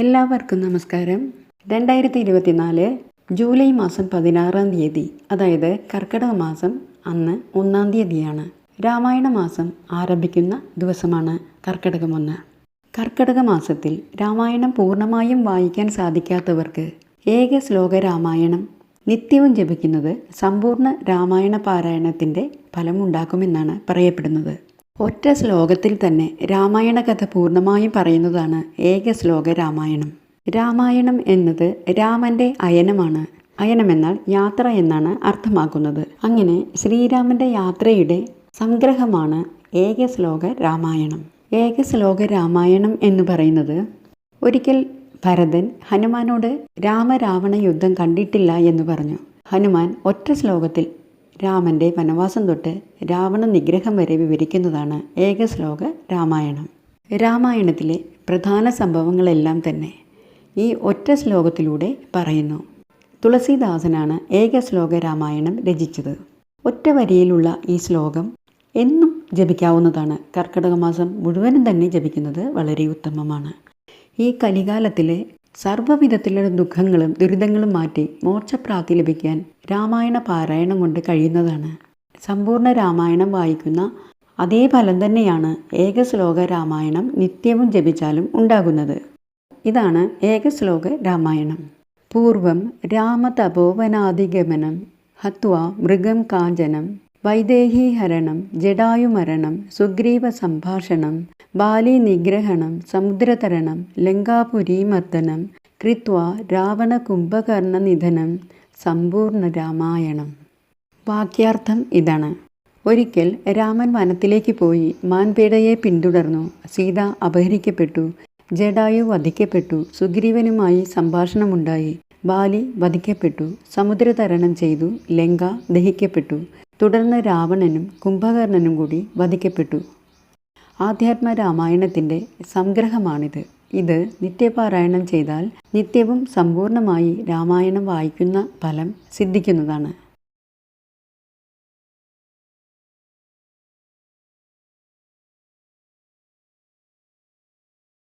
എല്ലാവർക്കും നമസ്കാരം. രണ്ടായിരത്തി ഇരുപത്തിനാല് ജൂലൈ മാസം പതിനാറാം തീയതി അതായത് കർക്കിടക മാസം അന്ന് ഒന്നാം തീയതിയാണ്. രാമായണ മാസം ആരംഭിക്കുന്ന ദിവസമാണ് കർക്കിടകം ഒന്ന്. കർക്കിടക മാസത്തിൽ രാമായണം പൂർണമായും വായിക്കാൻ സാധിക്കാത്തവർക്ക് ഏക ശ്ലോക രാമായണം നിത്യവും ജപിക്കുന്നത് സമ്പൂർണ രാമായണ പാരായണത്തിന്റെ ഫലമുണ്ടാക്കുമെന്നാണ് പറയപ്പെടുന്നത്. ഒറ്റ ശ്ലോകത്തിൽ തന്നെ രാമായണ കഥ പൂർണമായും പറയുന്നതാണ് ഏക ശ്ലോക രാമായണം. രാമായണം എന്നത് രാമന്റെ അയനമാണ്. അയനമെന്നാൽ യാത്ര എന്നാണ് അർത്ഥമാക്കുന്നത്. അങ്ങനെ ശ്രീരാമന്റെ യാത്രയുടെ സംഗ്രഹമാണ് ഏക ശ്ലോക രാമായണം. ഏക ശ്ലോക രാമായണം എന്ന് പറയുന്നത് ഒരിക്കൽ ഭരതൻ ഹനുമാനോട് രാമരാവണ യുദ്ധം കണ്ടിട്ടില്ല എന്ന് പറഞ്ഞു. ഹനുമാൻ ഒറ്റ ശ്ലോകത്തിൽ രാമന്റെ വനവാസം തൊട്ട് രാവണ നിഗ്രഹം വരെ വിവരിക്കുന്നതാണ് ഏക ശ്ലോക രാമായണം. രാമായണത്തിലെ പ്രധാന സംഭവങ്ങളെല്ലാം തന്നെ ഈ ഒറ്റ ശ്ലോകത്തിലൂടെ പറയുന്നു. തുളസീദാസനാണ് ഏക ശ്ലോക രാമായണം രചിച്ചത്. ഒറ്റ വരിയിലുള്ള ഈ ശ്ലോകം എന്നും ജപിക്കാവുന്നതാണ്. കർക്കിടക മാസം മുഴുവനും തന്നെ ജപിക്കുന്നത് വളരെ ഉത്തമമാണ്. ഈ കലികാലത്തിലെ സർവവിധത്തിലുള്ള ദുഃഖങ്ങളും ദുരിതങ്ങളും മാറ്റി മോക്ഷപ്രാപ്തി ലഭിക്കാൻ രാമായണ പാരായണം കൊണ്ട് കഴിയുന്നതാണ്. സമ്പൂർണ രാമായണം വായിക്കുന്ന അതേ ഫലം തന്നെയാണ് ഏകശ്ലോക രാമായണം നിത്യവും ജപിച്ചാലും ഉണ്ടാകുന്നത്. ഇതാണ് ഏകശ്ലോക രാമായണം. പൂർവം രാമതപോവനാധിഗമനം ഹത്വ മൃഗം കാഞ്ചനം വൈദേഹീഹരണം ജഡായുമരണം സുഗ്രീവ സംഭാഷണം ബാലി നിഗ്രഹണം സമുദ്രതരണം ലങ്കാപുരീമർദ്ദനം കൃത്വ നിധനം സമ്പൂർണ രാമായണം. വാക്യാർത്ഥം ഇതാണ്. ഒരിക്കൽ രാമൻ വനത്തിലേക്ക് പോയി മാൻപേടയെ പിന്തുടർന്നു. സീത അപഹരിക്കപ്പെട്ടു. ജഡായു വധിക്കപ്പെട്ടു. സുഗ്രീവനുമായി സംഭാഷണമുണ്ടായി. ബാലി വധിക്കപ്പെട്ടു. സമുദ്രതരണം ചെയ്തു. ലങ്ക ദഹിക്കപ്പെട്ടു. തുടർന്ന് രാവണനും കുംഭകർണനും കൂടി വധിക്കപ്പെട്ടു. ആധ്യാത്മ രാമായണത്തിന്റെ സംഗ്രഹമാണിത്. ഇത് നിത്യപാരായണം ചെയ്താൽ നിത്യവും സമ്പൂർണമായി രാമായണം വായിക്കുന്ന ഫലം സിദ്ധിക്കുന്നതാണ്.